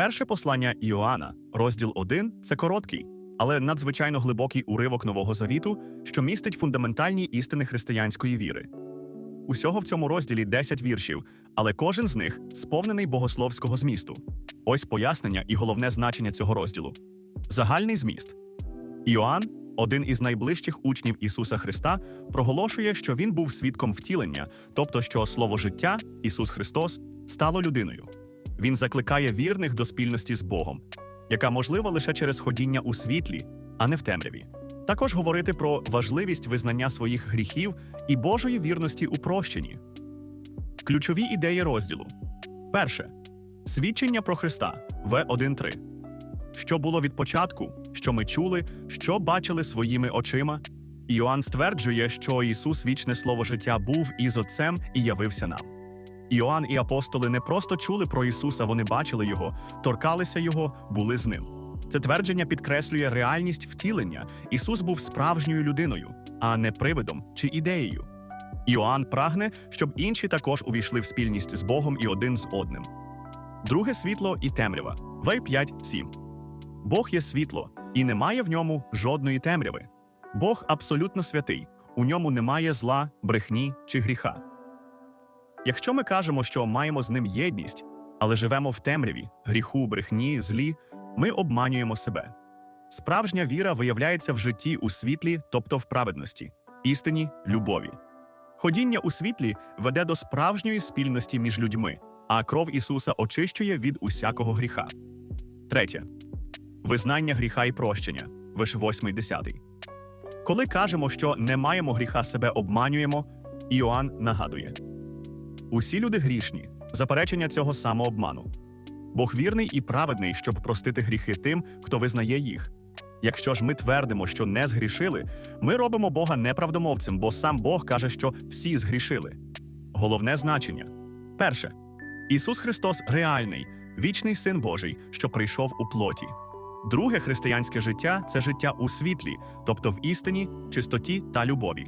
Перше послання Іоанна, розділ 1 – це короткий, але надзвичайно глибокий уривок Нового Завіту, що містить фундаментальні істини християнської віри. Усього в цьому розділі 10 віршів, але кожен з них сповнений богословського змісту. Ось пояснення і головне значення цього розділу. Загальний зміст. Іоанн, один із найближчих учнів Ісуса Христа, проголошує, що він був свідком втілення, тобто, що слово життя, Ісус Христос, стало людиною. Він закликає вірних до спільності з Богом, яка можлива лише через ходіння у світлі, а не в темряві. Також говорити про важливість визнання своїх гріхів і Божої вірності у прощенні. Ключові ідеї розділу: перше свідчення про Христа В1.3. Що було від початку, що ми чули, що бачили своїми очима. Іоанн стверджує, що Ісус, вічне слово життя, був із Отцем і явився нам. Іоанн і апостоли не просто чули про Ісуса, вони бачили Його, торкалися Його, були з ним. Це твердження підкреслює реальність втілення. Ісус був справжньою людиною, а не привидом чи ідеєю. Іоанн прагне, щоб інші також увійшли в спільність з Богом і один з одним. Друге світло і темрява. В 5.7. Бог є світло, і немає в ньому жодної темряви. Бог абсолютно святий, у ньому немає зла, брехні чи гріха. Якщо ми кажемо, що маємо з ним єдність, але живемо в темряві, гріху, брехні, злі, ми обманюємо себе. Справжня віра виявляється в житті у світлі, тобто в праведності, істині, любові. Ходіння у світлі веде до справжньої спільності між людьми, а кров Ісуса очищує від усякого гріха. Третє визнання гріха і прощення. Виш 8-10. Коли кажемо, що не маємо гріха, себе обманюємо, Іоанн нагадує: усі люди грішні, заперечення цього самообману. Бог вірний і праведний, щоб простити гріхи тим, хто визнає їх. Якщо ж ми твердимо, що не згрішили, ми робимо Бога неправдомовцем, бо сам Бог каже, що всі згрішили. Головне значення: перше, Ісус Христос реальний, вічний Син Божий, що прийшов у плоті. Друге християнське життя це життя у світлі, тобто в істині, чистоті та любові.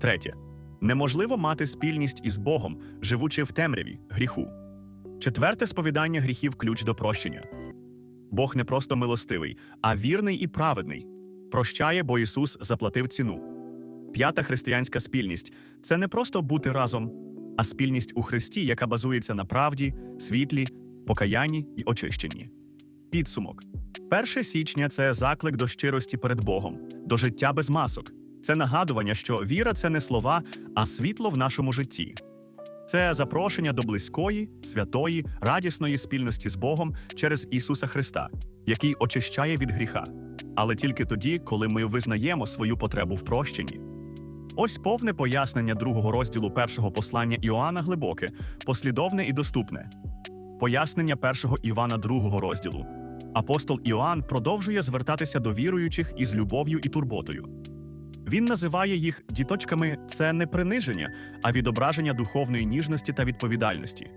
Третє неможливо мати спільність із Богом, живучи в темряві, гріху. Четверте сповідання гріхів ключ до прощення. Бог не просто милостивий, а вірний і праведний. Прощає, бо Ісус заплатив ціну. П'ята християнська спільність це не просто бути разом, а спільність у Христі, яка базується на правді, світлі, покаянні і очищенні. Підсумок. 1 січня це заклик до щирості перед Богом, до життя без масок. Це нагадування, що віра це не слова, а світло в нашому житті. Це запрошення до близької, святої, радісної спільності з Богом через Ісуса Христа, який очищає від гріха, але тільки тоді, коли ми визнаємо свою потребу в прощенні. Ось повне пояснення другого розділу першого послання Іоанна глибоке, послідовне і доступне. Пояснення першого Івана другого розділу. Апостол Іоанн продовжує звертатися до віруючих із любов'ю і турботою. Він називає їх діточками це не приниження, а відображення духовної ніжності та відповідальності.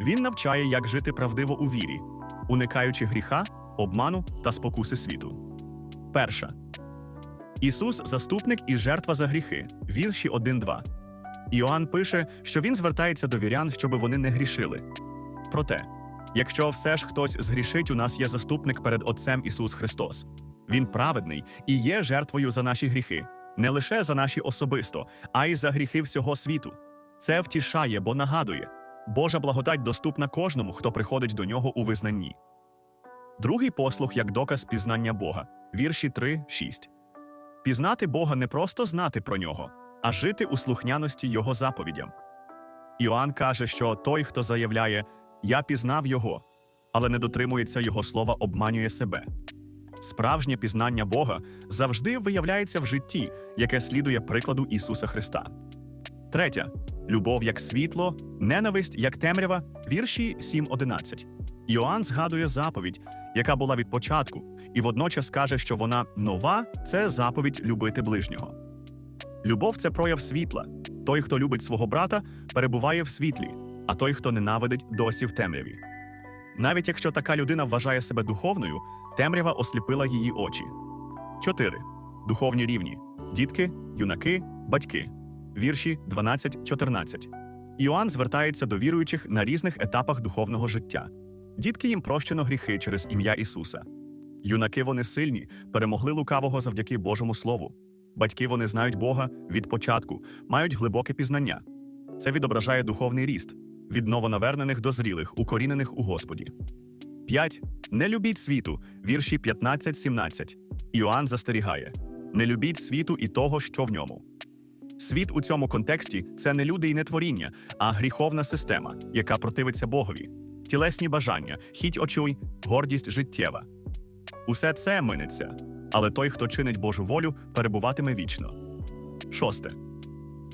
Він навчає, як жити правдиво у вірі, уникаючи гріха, обману та спокуси світу. Перша Ісус заступник і жертва за гріхи. Вірші 1-2. Іоанн пише, що він звертається до вірян, щоби вони не грішили. Проте, якщо все ж хтось згрішить, у нас є заступник перед Отцем Ісус Христос. Він праведний і є жертвою за наші гріхи, не лише за наші особисто, а й за гріхи всього світу. Це втішає, бо нагадує, Божа благодать доступна кожному, хто приходить до нього у визнанні. Другий послух як доказ пізнання Бога, вірші 3, 6. Пізнати Бога не просто знати про нього, а жити у слухняності Його заповідям. Іоанн каже, що той, хто заявляє Я пізнав Його, але не дотримується Його слова, обманює себе. Справжнє пізнання Бога завжди виявляється в житті, яке слідує прикладу Ісуса Христа. Третя любов як світло, ненависть як темрява, вірші 7.11. Іоанн згадує заповідь, яка була від початку, і водночас каже, що вона нова це заповідь любити ближнього. Любов це прояв світла. Той, хто любить свого брата, перебуває в світлі, а той, хто ненавидить, досі в темряві. Навіть якщо така людина вважає себе духовною, темрява осліпила її очі. 4. Духовні рівні: дітки, юнаки, батьки. Вірші 12-14. Іоанн звертається до віруючих на різних етапах духовного життя. Дітки їм прощено гріхи через ім'я Ісуса. Юнаки вони сильні, перемогли лукавого завдяки Божому Слову. Батьки вони знають Бога від початку, мають глибоке пізнання. Це відображає духовний ріст, від новонавернених до зрілих, укорінених у Господі. 5. Не любіть світу, вірші 15-17. Іоанн застерігає: Не любіть світу і того, що в ньому. Світ у цьому контексті це не люди і не творіння, а гріховна система, яка противиться Богові, тілесні бажання, хіть очуй, гордість життєва. Усе це минеться, але той, хто чинить Божу волю, перебуватиме вічно. Шосте.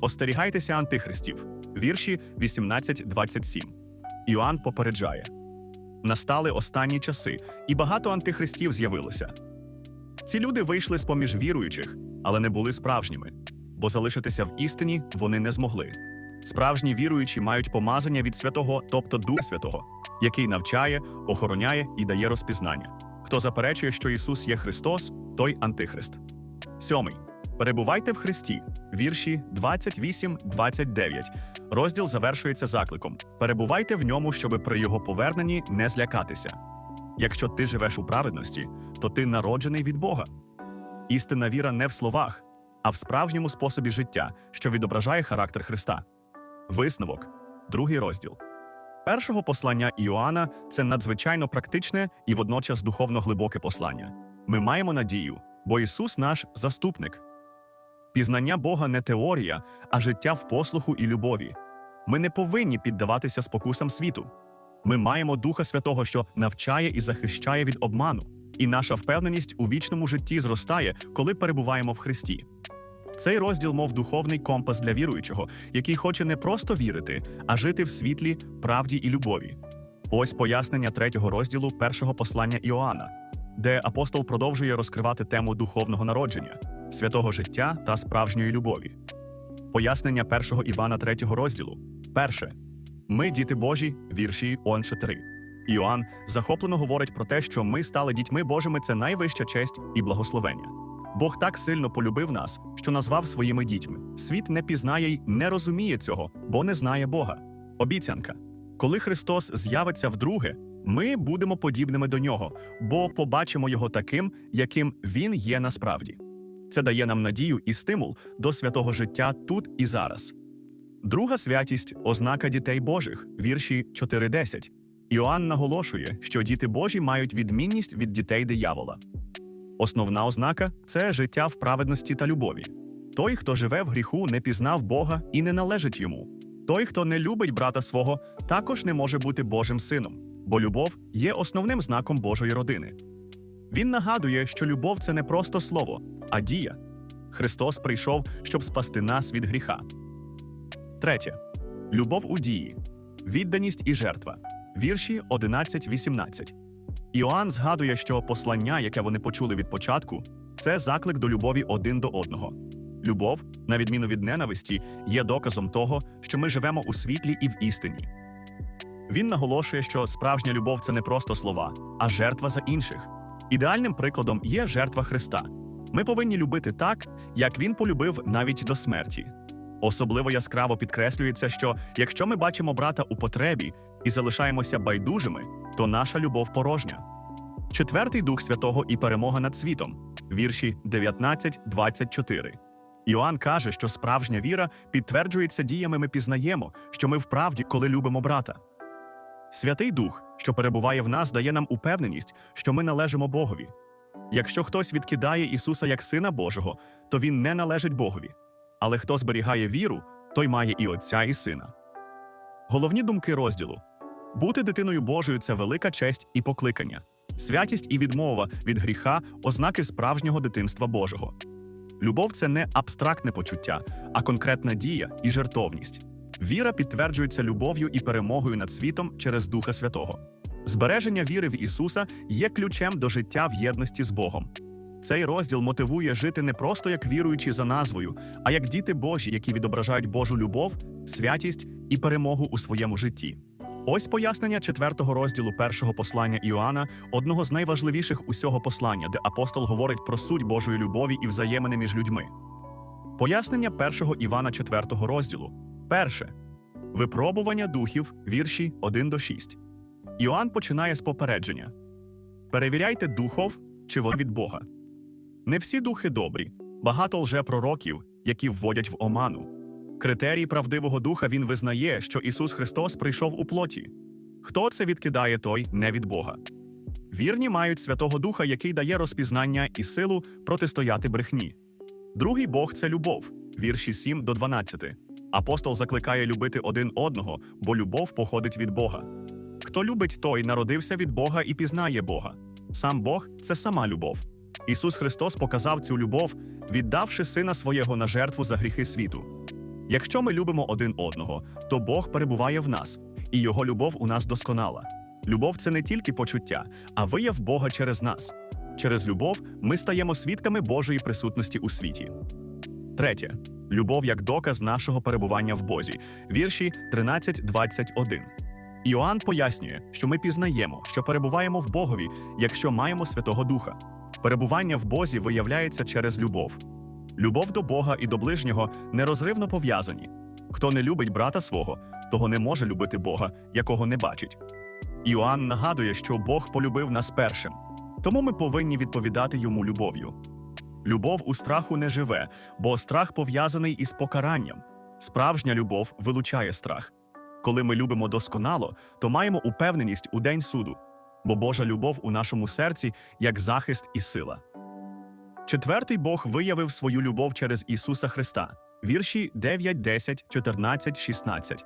Остерігайтеся антихристів. Вірші 18-27. Іоанн попереджає: Настали останні часи, і багато антихристів з'явилося. Ці люди вийшли з поміж віруючих, але не були справжніми, бо залишитися в істині вони не змогли. Справжні віруючі мають помазання від святого, тобто Духа Святого, який навчає, охороняє і дає розпізнання. Хто заперечує, що Ісус є Христос, той антихрист. Сьомий. Перебувайте в Христі. Вірші 28-29. Розділ завершується закликом: Перебувайте в ньому, щоби при його поверненні не злякатися. Якщо ти живеш у праведності, то ти народжений від Бога. Істинна віра не в словах, а в справжньому способі життя, що відображає характер Христа. Висновок, другий розділ. Першого послання Іоанна це надзвичайно практичне і водночас духовно глибоке послання. Ми маємо надію, бо Ісус наш заступник. Пізнання Бога не теорія, а життя в послуху і любові. Ми не повинні піддаватися спокусам світу. Ми маємо Духа Святого, що навчає і захищає від обману, і наша впевненість у вічному житті зростає, коли перебуваємо в Христі. Цей розділ, мов духовний компас для віруючого, який хоче не просто вірити, а жити в світлі, правді і любові. Ось пояснення третього розділу першого послання Іоанна, де апостол продовжує розкривати тему духовного народження, святого життя та справжньої любові. Пояснення першого Івана третього розділу. Перше. Ми, діти Божі, вірші Онше 3. Іоанн захоплено говорить про те, що ми стали дітьми Божими це найвища честь і благословення. Бог так сильно полюбив нас, що назвав своїми дітьми. Світ не пізнає й не розуміє цього, бо не знає Бога. Обіцянка. Коли Христос з'явиться вдруге, ми будемо подібними до нього, бо побачимо його таким, яким він є насправді. Це дає нам надію і стимул до святого життя тут і зараз. Друга святість ознака дітей Божих, вірші 4.10. Іоанн наголошує, що діти Божі мають відмінність від дітей диявола. Основна ознака це життя в праведності та любові. Той, хто живе в гріху, не пізнав Бога і не належить йому. Той, хто не любить брата свого, також не може бути Божим сином, бо любов є основним знаком Божої родини. Він нагадує, що любов це не просто слово, а дія. Христос прийшов, щоб спасти нас від гріха. Третє любов у дії, відданість і жертва. Вірші 11-18. Іоанн згадує, що послання, яке вони почули від початку, це заклик до любові один до одного. Любов, на відміну від ненависті, є доказом того, що ми живемо у світлі і в істині. Він наголошує, що справжня любов це не просто слова, а жертва за інших. Ідеальним прикладом є жертва Христа. Ми повинні любити так, як він полюбив навіть до смерті. Особливо яскраво підкреслюється, що якщо ми бачимо брата у потребі і залишаємося байдужими, то наша любов порожня. Четвертий дух святого і перемога над світом, вірші 19-24. Іоанн каже, що справжня віра підтверджується діями ми пізнаємо, що ми вправді, коли любимо брата. Святий Дух, що перебуває в нас, дає нам упевненість, що ми належимо Богові. Якщо хтось відкидає Ісуса як Сина Божого, то він не належить Богові. Але хто зберігає віру, той має і Отця, і Сина. Головні думки розділу бути дитиною Божою це велика честь і покликання, святість і відмова від гріха, ознаки справжнього дитинства Божого. Любов це не абстрактне почуття, а конкретна дія і жертовність. Віра підтверджується любов'ю і перемогою над світом через Духа Святого. Збереження віри в Ісуса є ключем до життя в єдності з Богом. Цей розділ мотивує жити не просто як віруючі за назвою, а як діти Божі, які відображають Божу любов, святість і перемогу у своєму житті. Ось пояснення четвертого розділу першого послання Іоанна, одного з найважливіших усього послання, де апостол говорить про суть Божої любові і взаємини між людьми. Пояснення першого Івана четвертого розділу. Перше випробування духів, вірші 1 до 6. Іоанн починає з попередження: перевіряйте духов, чи вони від Бога. Не всі духи добрі, багато лжепророків, які вводять в оману. Критерій правдивого духа він визнає, що Ісус Христос прийшов у плоті. Хто це відкидає, той не від Бога. Вірні мають Святого Духа, який дає розпізнання і силу протистояти брехні. Другий Бог це любов, вірші 7 до 12. Апостол закликає любити один одного, бо любов походить від Бога. Хто любить, той народився від Бога і пізнає Бога. Сам Бог це сама любов. Ісус Христос показав цю любов, віддавши сина свого на жертву за гріхи світу. Якщо ми любимо один одного, то Бог перебуває в нас, і Його любов у нас досконала. Любов це не тільки почуття, а вияв Бога через нас. Через любов ми стаємо свідками Божої присутності у світі. Третє любов як доказ нашого перебування в Бозі. Вірші 13.21. Іоанн пояснює, що ми пізнаємо, що перебуваємо в Богові, якщо маємо Святого Духа. Перебування в Бозі виявляється через любов. Любов до Бога і до ближнього нерозривно пов'язані. Хто не любить брата свого, того не може любити Бога, якого не бачить. Іоанн нагадує, що Бог полюбив нас першим, тому ми повинні відповідати йому любов'ю. Любов у страху не живе, бо страх пов'язаний із покаранням. Справжня любов вилучає страх. Коли ми любимо досконало, то маємо упевненість у день суду, бо Божа любов у нашому серці як захист і сила. Четвертий Бог виявив свою любов через Ісуса Христа. Вірші 9, 10, 14, 16.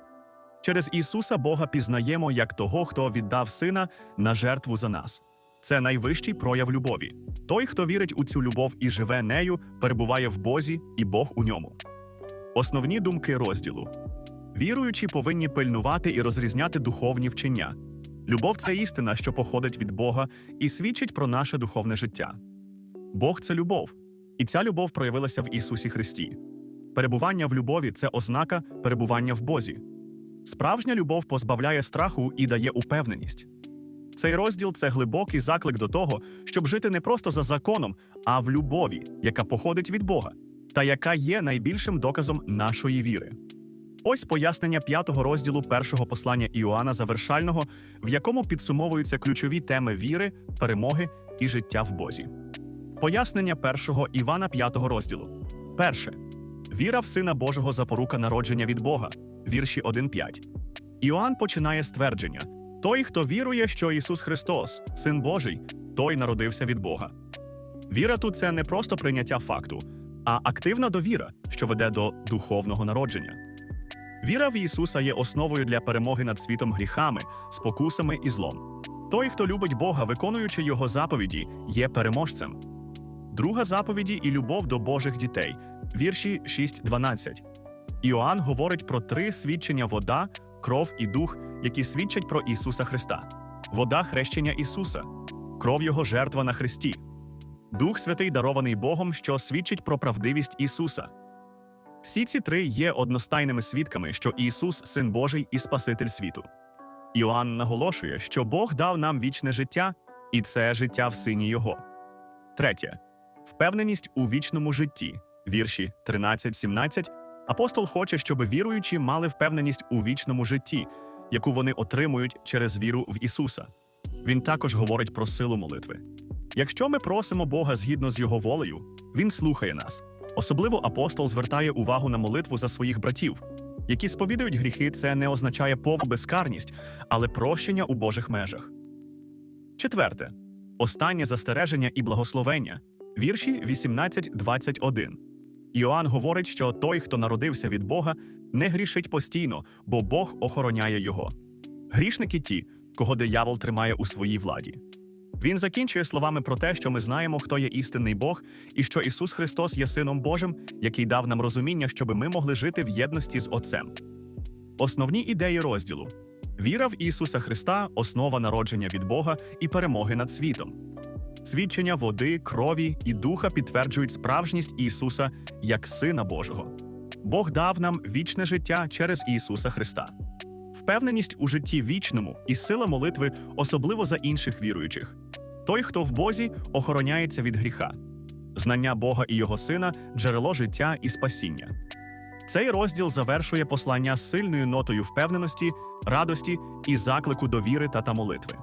Через Ісуса Бога пізнаємо як того, хто віддав сина на жертву за нас. Це найвищий прояв любові. Той, хто вірить у цю любов і живе нею, перебуває в Бозі, і Бог у ньому. Основні думки розділу. Віруючі повинні пильнувати і розрізняти духовні вчення. Любов це істина, що походить від Бога і свідчить про наше духовне життя. Бог це любов, і ця любов проявилася в Ісусі Христі. Перебування в любові це ознака перебування в Бозі. Справжня любов позбавляє страху і дає упевненість. Цей розділ це глибокий заклик до того, щоб жити не просто за законом, а в любові, яка походить від Бога, та яка є найбільшим доказом нашої віри. Ось пояснення п'ятого розділу першого послання Іоанна завершального, в якому підсумовуються ключові теми віри, перемоги і життя в Бозі. Пояснення першого Івана п'ятого розділу. Перше. Віра в Сина Божого запорука народження від Бога. Вірші 1-5. Іоанн починає ствердження: той, хто вірує, що Ісус Христос, Син Божий, той народився від Бога. Віра тут це не просто прийняття факту, а активна довіра, що веде до духовного народження. Віра в Ісуса є основою для перемоги над світом гріхами, спокусами і злом. Той, хто любить Бога, виконуючи Його заповіді, є переможцем. Друга заповіді і любов до Божих дітей. Вірші 6.12. Іоанн говорить про три свідчення вода, кров і дух, які свідчать про Ісуса Христа. Вода хрещення Ісуса, кров Його жертва на Христі, Дух Святий дарований Богом, що свідчить про правдивість Ісуса. Всі ці три є одностайними свідками, що Ісус Син Божий і Спаситель світу. Іоанн наголошує, що Бог дав нам вічне життя, і це життя в Сині Його. Третє впевненість у вічному житті. Вірші 13-17. Апостол хоче, щоб віруючі мали впевненість у вічному житті, яку вони отримують через віру в Ісуса. Він також говорить про силу молитви. Якщо ми просимо Бога згідно з Його волею, Він слухає нас. Особливо апостол звертає увагу на молитву за своїх братів, які сповідують гріхи, це не означає повну безкарність, але прощення у Божих межах. Четверте останнє застереження і благословення. Вірші 18-21. Іоанн говорить, що той, хто народився від Бога, не грішить постійно, бо Бог охороняє його. Грішники ті, кого диявол тримає у своїй владі. Він закінчує словами про те, що ми знаємо, хто є істинний Бог, і що Ісус Христос є Сином Божим, який дав нам розуміння, щоби ми могли жити в єдності з Отцем. Основні ідеї розділу: віра в Ісуса Христа основа народження від Бога і перемоги над світом. Свідчення води, крові і духа підтверджують справжність Ісуса як Сина Божого. Бог дав нам вічне життя через Ісуса Христа. Впевненість у житті вічному і сила молитви, особливо за інших віруючих. Той, хто в Бозі, охороняється від гріха. Знання Бога і Його Сина джерело життя і спасіння. Цей розділ завершує послання сильною нотою впевненості, радості і заклику до віри та та молитви.